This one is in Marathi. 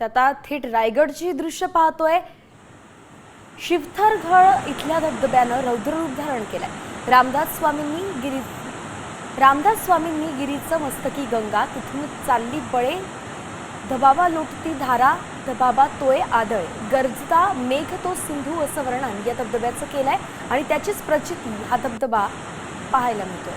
तर आता थेट रायगडची दृश्य पाहतोय. शिवथरघळ इथल्या धबधब्यानं रौद्ररूप धारण केलंय. रामदास स्वामींनी गिरी रामदास स्वामींनी गिरीचं मस्तकी गंगा तिथून चालली बळे धबाबा लोटती धारा धबाबा तोय आदळ गरजता मेघ तो सिंधू असं वर्णन या धबधब्याचं केलंय आणि त्याचीच प्रचिती हा धबधबा पाहायला मिळतोय.